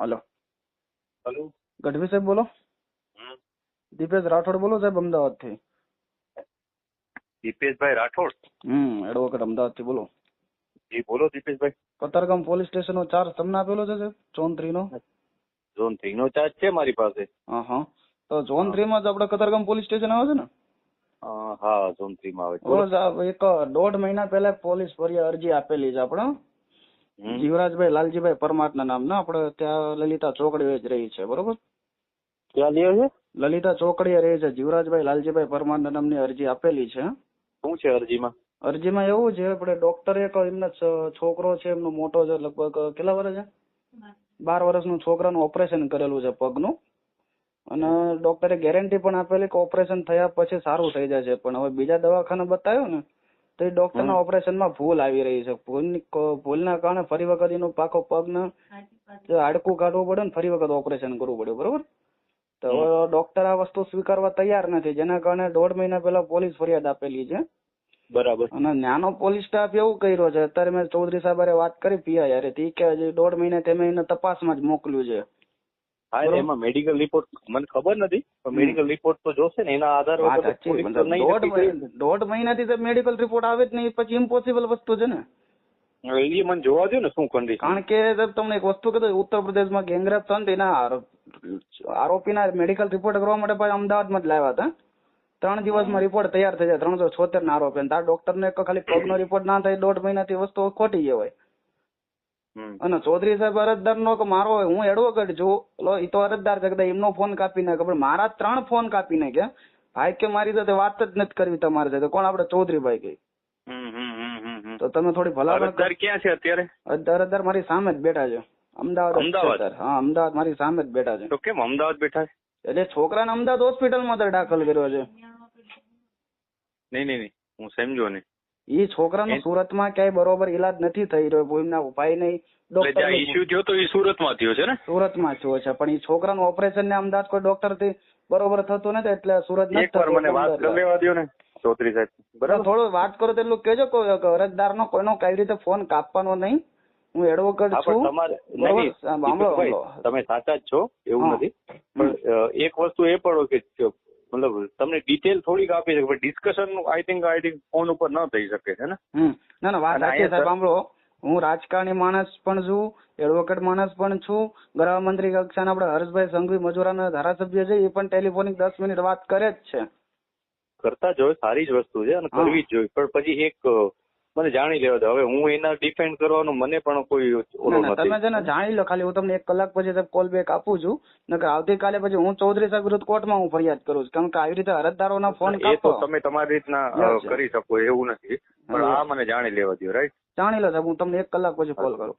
Hello. Hello. Gadhvi સાહેબ બોલો. દીપેશ રાઠોડ બોલો સાહેબ અમદાવાદથી. દીપેશભાઈ રાઠોડ? હમ એડવોકેટ અમદાવાદથી બોલો. જી બોલો દીપેશભાઈ. કતારગામ પોલીસ સ્ટેશનનો ચાર્જ તમને આપેલો છે સાહેબ? ઝોન થ્રી નો ઝોન થ્રી નો ચાર્જ છે મારી પાસે. હા તો ઝોન થ્રી માં જ આપડે કતારગામ પોલીસ સ્ટેશન આવે છે ને? હા ઝોન થ્રી માં આવે. છે બોલો. એક દોઢ મહિના પહેલા પોલીસ ફરિયાદ અરજી આપેલી છે આપણે. જીવરાજભાઈ લાલજીભાઈ પરમારના નામના આપણે ત્યાં લલિતા ચોકડીએ જ રહી છે બરોબર? ક્યાં લે છે? લલિતા ચોકડીએ રહે છે. જીવરાજભાઈ લાલજીભાઈ પરમારના નામની અરજી આપેલી છે. શું છે અરજીમાં? અરજીમાં એવું છે આપણે ડોક્ટરે એક એમનો છોકરો છે એમનો મોટો છે લગભગ કેટલા વર્ષ છે? બાર વર્ષનું છોકરાનું ઓપરેશન કરેલું છે પગનું. અને ડોક્ટરે ગેરંટી પણ આપેલી કે ઓપરેશન થયા પછી સારું થઈ જશે પણ હવે બીજા દવાખાને બતાવ્યું ને તો એ ડોક્ટરના ઓપરેશનમાં ભૂલ આવી રહી છે. ભૂલ ના કારણે ફરી વખત એનો પાકો પગ ને હાડકું કાઢવું પડે ને ફરી વખત ઓપરેશન કરવું પડ્યું બરોબર? તો ડોક્ટર આ વસ્તુ સ્વીકારવા તૈયાર નથી. જેના કારણે દોઢ મહિના પહેલા પોલીસ ફરિયાદ આપેલી છે. બરાબર. અને નાનો પોલીસ સ્ટાફ એવું કર્યો છે. અત્યારે મેં ચૌધરી સાહેબ વાત કરી પીઆઈ અરે ઈ કે હજી દોઢ મહિને તમે એને તપાસમાં જ મોકલ્યું છે. હા એમાં મેડિકલ રિપોર્ટ મને ખબર નથી પણ મેડિકલ રિપોર્ટ તો જોશે ને એના આધાર દોઢ મહિના- દોઢ મહિનાથી મેડિકલ રિપોર્ટ આવે જ નહીં પછી ઇમ્પોસિબલ વસ્તુ છે ને. એ મને જોવા દો ને શું કન્ડિશન કારણ કે સાહેબ તમને એક વસ્તુ કહેતો ઉત્તર પ્રદેશમાં ગેંગરેપ થયો ને એના આરોપીના મેડિકલ રિપોર્ટ કરવા માટે પછી અમદાવાદમાં જ લાવ્યા હતા. ત્રણ દિવસમાં રિપોર્ટ તૈયાર થઈ જાય ત્રણસો છોતેર ના આરોપી તાર ડોક્ટર ને ખાલી પગનો રિપોર્ટ ના થાય દોઢ મહિનાથી વસ્તુ ખોટી હમ. અને ચૌધરી સાહેબ અરજદાર નો કે મારો હું એડવોકેટ છું. એ તો અરજદાર છે એમનો ફોન કાપી નાખે. પણ મારા ત્રણ ફોન કાપી નાખ્યા ભાઈ કે મારી સાથે વાત જ નથી કરવી તમારી સાથે. કોણ કે હમ, હમ, હમ, હમ. તો તમે થોડી ભલામણ ક્યાં છે અત્યારે? અરજદાર અરજદાર મારી સામે જ બેઠા છે. અમદાવાદ અમદાવાદ? હા અમદાવાદ મારી સામે જ બેઠા છે. તો કેમ અમદાવાદ બેઠા છે? એટલે છોકરાને અમદાવાદ હોસ્પિટલમાં તો દાખલ કર્યો છે. નહીં નહીં નહીં. હું સમજો નહીં. ઈ છોકરાનો એ- સુરતમાં ક્યાંય બરોબર ઈલાજ નથી થઈ રહ્યો એમના ભાઈ નહીં. ડોક્ટર ઇસ્યુ થયો તો એ સુરતમાં થયો છે ને? સુરતમાં થયો છે પણ ઈ છોકરાનું ઓપરેશન ને અમદાવાદ કોઈ ડોક્ટરથી બરોબર થતું નથી એટલે સુરત એકવાર મને વાત લેવા દો ને ચૌધરી સાહેબ. બરાબર? થોડું વાત કરો તો એટલું કેજો કોઈ અરજદાર નો કોઈનો કઈ રીતે ફોન કાપવાનો નહીં. હું એડવોકેટ છું. તમે સાચા જ છો એવું નથી. પણ એક વસ્તુ એ પણ કે મતલબ તમને ડિટેલ થોડીક આપી શકે discussion I think I think phone ઉપર ન થઈ શકે છે ને? ના ના વાત સાચી સાહેબ સાંભળો. હું રાજકારણી માણસ પણ છું એડવોકેટ માણસ પણ છું. ગૃહમંત્રી કક્ષાના આપણે હર્ષભાઈ સંઘવી મજૂરાના ધારાસભ્ય છે એ પણ ટેલિફોનિક દસ મિનિટ વાત કરે જ છે. કરતા જ હોય સારી જ વસ્તુ છે અને કરવી જ જોઈએ. પણ પછી એક મને જાણી લેવા દો. હવે હું એના ડિફેન્ડ કરવાનું મને પણ કોઈ ઓલો તમે છે ને જાણી લો ખાલી. હું તમને એક કલાક પછી કોલ બેક આપું છું. નકર આવતીકાલે પછી હું ચૌધરી સાહેબ વિરુદ્ધ કોર્ટમાં હું ફરિયાદ કરું છું. કારણ કે આવી રીતે અરજદારોના ફોન એ તો તમે તમારી રીતના. કરી શકો એવું નથી. પણ આ મને જાણી લેવા દો રાઈટ જાણી લો સાહેબ હું તમને એક કલાક પછી કોલ કરું.